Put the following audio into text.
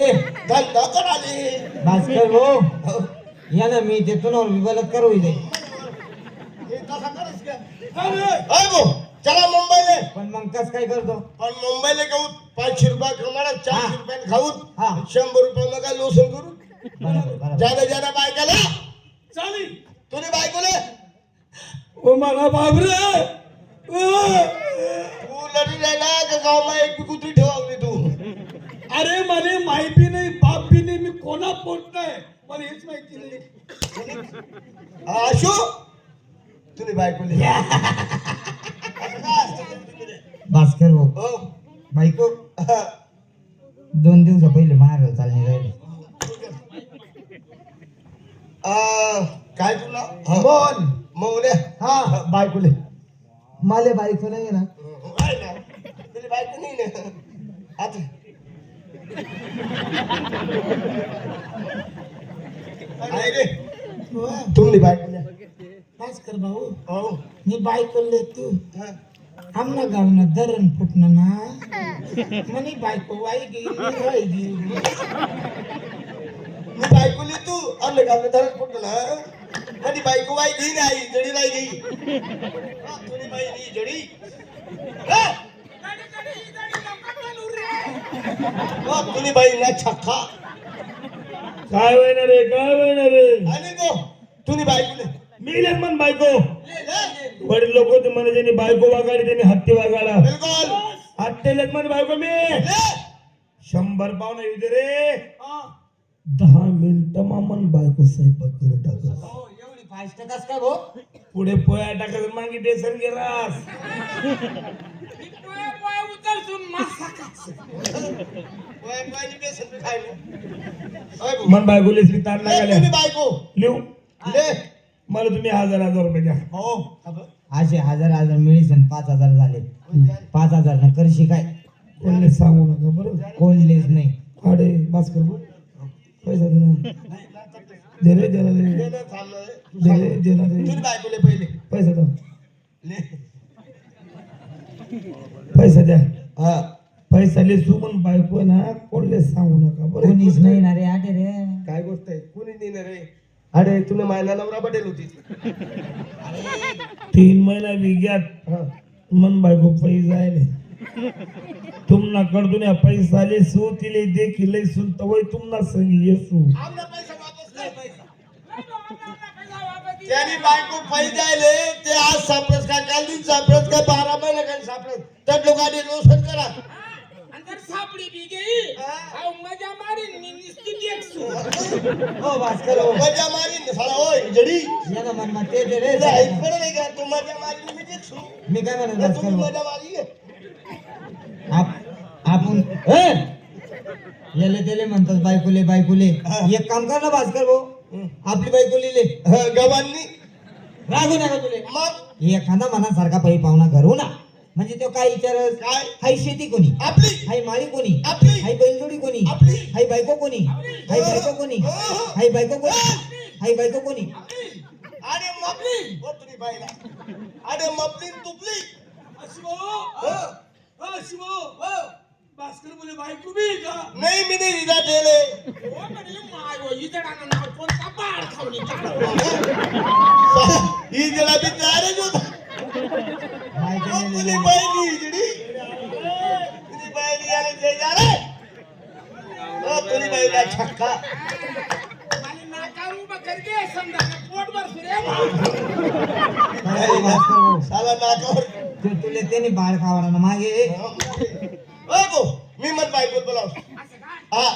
धंदा कराले भास्कर भाऊ. हो. या ना मी देतो ना बलात्कार होईल हे चला मुंबईला. पण मग कस काय करतो? पण मुंबईला घेऊ पाचशे रुपये कमाडा चारशे. रुपयाने खाऊन हा. शंभर रुपये मग काय लोसन करू. बरोबर बरोबर. ज्यादा ज्यादा बायकाला. चाली. तुझी बायकोले. ओ मला बाबरे! पोट नाही मला हेच माहिती नाही. हा, आशू? असतं तुमच्याकडे? भास्कर भाऊ. हो. बायको? हा. दोन दिवसा पहिले मार चालणे राहिले आ, काय तुला? बोल मौने हा. बायकोले. माले बायको नाही ना. ना. तुझी बायको नाही ना. आता आहे रे तुमली बायकोले भास्कर भाऊ हो मी बायको तू. आमना गावना धरण फुटणं ना। म्हणे बायको वाई गेली वाई गेली मी बायकोली तू अन्य काम धरत पडतो ना। आणि बायको बाई घेई नाही जडी नाही घेई हा, तुझी बाई नाही जडी। तुझी बाई ना छक्का। काय होईना रे काय होईना रे? आणि तो तुझी बायकोले मी मन बायको. वडील लोक ते म्हणे त्यांनी बायको वागाडी त्यांनी हत्ती वागाडा बिलकुल. हत्ते म्हणे बायको मी. शंभर पाहुणे दे रे. दहा मिनिटं मामन बायको स्वयंपाक करत टाकत हो, काय भाऊ? पुढे पोया टाकत मागे बेसन गेलास भाऊ. मन बायको लेसली ताण ले, तुझी लागाल्या बायको. लिहू. ले. मला तुम्ही हजार हजार रुपये द्या. हो. असे हजार हजार मिळीसन पाच हजार झाले. पाच हजार न करशी काय? कोणी सांगू नका बरं. कोणलेच नाही. अरे भास्कर भाऊ, पैसा दे ना. दे रे दे ना ले, दे ले, थांब ना रे. दे रे दे ना तुझी दे बायकोले पहिले. पैसा द्या ले. पैसा द्या. हा. पैसा लेसू पण बायको आहे ना कोणले सांगू नका बरं. कोणीच नाही ना रे आटे रे. काय गोष्ट आहे? कुणी नाही ना रे. अरे तुला मायना नवरा पटेल होती. तीन महिना विग्यात. मन बायको पैसा आहे तुमना कडून या पैसा ले सू तिले देखील लय सुन तवय तुमना संगी येसू आमना पैसा वापस कर पैसा. त्याने बायको पैसे ते आज सापडस काय काल दिन सापडस काय बारा महिने काय सापडस. तर लोकांनी लोसन करा. सापडी बी गेली अहो, मजा मारीन मी नुसती देखसू हो भास्कर भाऊ मजा मारी साला जडी या ना मन दे रे. तुला नाही का? तू मजा मारी मी देखसू मी काय म्हणत तर भास्कर तुम्ही भाऊ मजा मारी आप आपण ए! याले त्याले म्हणतात बायकोले बायकोले. हा. एक काम कर ना भास्कर भाऊ. आपली बायको लिहिले. हा, गवांनी रागू नका तुले. मग? एखादा मनासारखा पै पाहुणा घरू ना. म्हणजे तो काय विचार काय? हाय शेती कोणी? आपली. हाय माळी कोणी? आपली. हाय बैलजोडी कोणी? आपली. हाय बायको कोणी? हाय बायको कोणी? हाय बायको कोणी? हाय बायको कोणी? अरे मपली. हो तुम्ही बाईला. अरे मपली तुपली. हो. भास्कर बोले बायको बी का? नाही मी नाही रिजा ठेले हो म्हणे, माय हो, इतरांना नाव कोणता बाळ खाऊन ही जरा बी तुझी बहिणी तुझी तुझी ते झाले ओ तुझी बहिणीला छक्का. आणि नाका उभा करके तुले त्याने बाळ खावाना मागे. ओ गो मी मत बायको बोलाव. हा.